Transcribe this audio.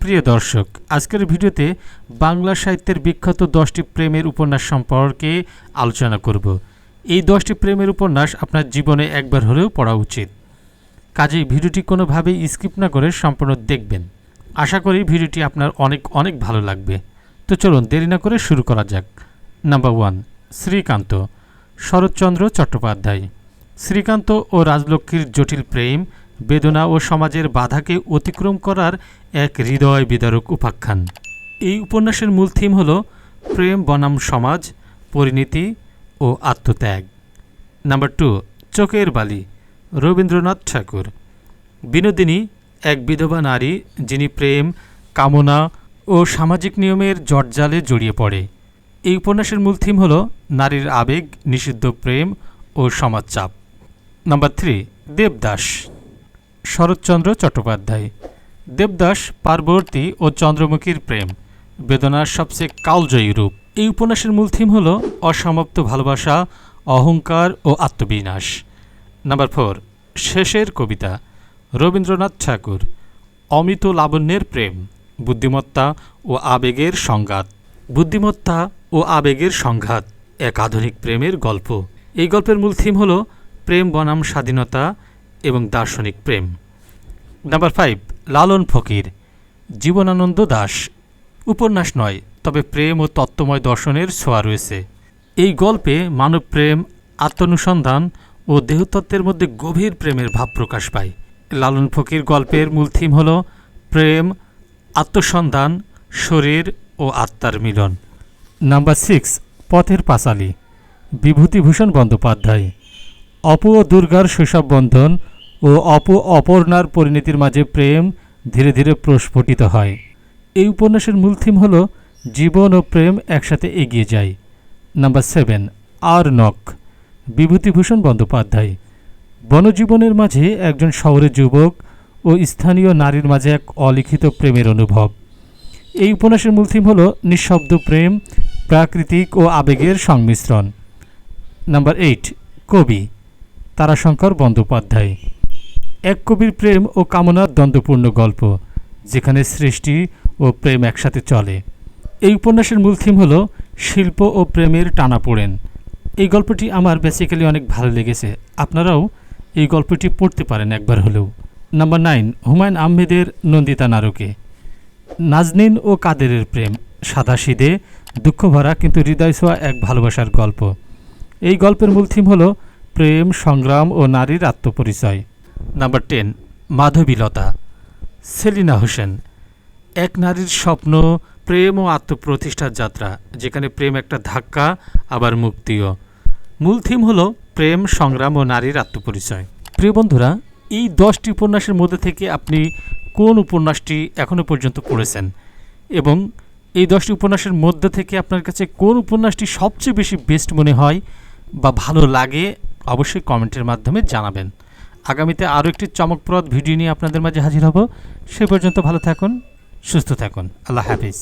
প্রিয় দর্শক, আজকের ভিডিওতে বাংলা সাহিত্যের বিখ্যাত দশটি প্রেমের উপন্যাস সম্পর্কে আলোচনা করব। এই দশটি প্রেমের উপন্যাস আপনার জীবনে একবার হলেও পড়া উচিত। কাজেই ভিডিওটি কোনোভাবেই স্কিপ না করে সম্পূর্ণ দেখবেন। আশা করি ভিডিওটি আপনার অনেক অনেক ভালো লাগবে। তো চলুন দেরি না করে শুরু করা যাক। Number one, Srikanta, Saratchandra Chattopadhyay. Srikanta ও রাজলক্ষ্মীর জটিল প্রেম বেদনা ও সমাজের বাধাকে অতিক্রম করার এক হৃদয় বিদারক উপাখ্যান। এই উপন্যাসের মূল থিম হল প্রেম বনাম সমাজ, পরিণীতি ও আত্মত্যাগ। নাম্বার টু, চোখের বালি, রবীন্দ্রনাথ ঠাকুর। বিনোদিনী, এক বিধবা নারী যিনি প্রেম, কামনা ও সামাজিক নিয়মের জটজালে জড়িয়ে পড়ে। এই উপন্যাসের মূল থিম হল নারীর আবেগ, নিষিদ্ধ প্রেম ও সমাজচাপ। Number three, Devdas. Saratchandra Chattopadhyay. Devdas, Parvati ও চন্দ্রমুখীর প্রেম, বেদনার সবচেয়ে কালজয়ী রূপ। এই উপন্যাসের মূল থিম হল অসমাপ্ত ভালোবাসা, অহংকার ও আত্মবিনাশ। নাম্বার ফোর, শেষের কবিতা, রবীন্দ্রনাথ ঠাকুর, অমিত লাবণ্যের প্রেম, বুদ্ধিমত্তা ও আবেগের সংঘাত। বুদ্ধিমত্তা ও আবেগের সংঘাত, এক আধুনিক প্রেমের গল্প। এই গল্পের মূল থিম হল প্রেম বনাম স্বাধীনতা এবং দার্শনিক প্রেম। Number five Lalon Fakir. Jibanananda Das. উপন্যাস নয়, তবে প্রেম ও তত্ত্বময় দর্শনের ছোঁয়া রয়েছে। এই গল্পে মানব প্রেম, আত্মানুসন্ধান ও দেহতত্ত্বের মধ্যে গভীর প্রেমের ভাব প্রকাশ পায়। লালন ফকির গল্পের মূল থিম হল প্রেম, আত্মসন্ধান, শরীর ও আত্মার মিলন। Number six Pather Panchali. বিভূতিভূষণ বন্দ্যোপাধ্যায়। অপু ও দুর্গার শৈশব বন্ধন ও অপু অপর্ণার পরিণতির মাঝে প্রেম ধীরে ধীরে প্রস্ফুটিত হয়। এই উপন্যাসের মূল থিম হল, জীবন ও প্রেম একসাথে এগিয়ে যায় নাম্বার সেভেন, আর নক বিভূতিভূষণ বন্দ্যোপাধ্যায়। বনজীবনের মাঝে একজন শহরের যুবক ও স্থানীয় নারীর মাঝে এক অলিখিত প্রেমের অনুভব। এই উপন্যাসের মূল থিম হল, নিঃশব্দ প্রেম, প্রাকৃতিক ও আবেগের সংমিশ্রণ। নাম্বার এইট, কবি। তারাশঙ্কর বন্দ্যোপাধ্যায়। এক কবির প্রেম ও কামনার দ্বন্দ্বপূর্ণ গল্প, যেখানে সৃষ্টি ও প্রেম একসাথে চলে। এই উপন্যাসের মূল থিম হল, শিল্প ও প্রেমের টানাপোড়েন। এই গল্পটি আমার বেসিক্যালি অনেক ভালো লেগেছে। আপনারাও এই গল্পটি পড়তে পারেন একবার হলেও। নাম্বার নাইন, হুমায়ুন আহমেদের নন্দিতা নারকে। নাজনীন ও কাদেরের প্রেম সাদাসিদে দুঃখভরা কিন্তু হৃদয় ছোঁয়া এক ভালোবাসার গল্প। এই গল্পের মূল থিম হল প্রেম, সংগ্রাম ও নারীর আত্মপরিচয়। Number ten, Madhabilata. Selina Hossain, এক নারীর স্বপ্ন, প্রেম ও আত্মপ্রতিষ্ঠার যাত্রা, যেখানে প্রেম একটা ধাক্কা, আবার মুক্তিও। মূল থিম হল প্রেম, সংগ্রাম ও নারীর আত্মপরিচয়। প্রিয় বন্ধুরা, এই দশটি উপন্যাসের মধ্যে থেকে আপনি কোন উপন্যাসটি এখনও পর্যন্ত পড়েছেন? এবং এই দশটি উপন্যাসের মধ্যে থেকে আপনার কাছে কোন উপন্যাসটি সবচেয়ে বেশি বেস্ট মনে হয় বা ভালো লাগে অবশ্যই কমেন্টের মাধ্যমে জানাবেন। আগামীতে আরও একটি চমকপ্রদ ভিডিও নিয়ে আপনাদের মাঝে হাজির হব। সে পর্যন্ত ভালো থাকুন, সুস্থ থাকুন। আল্লাহ হাফিজ।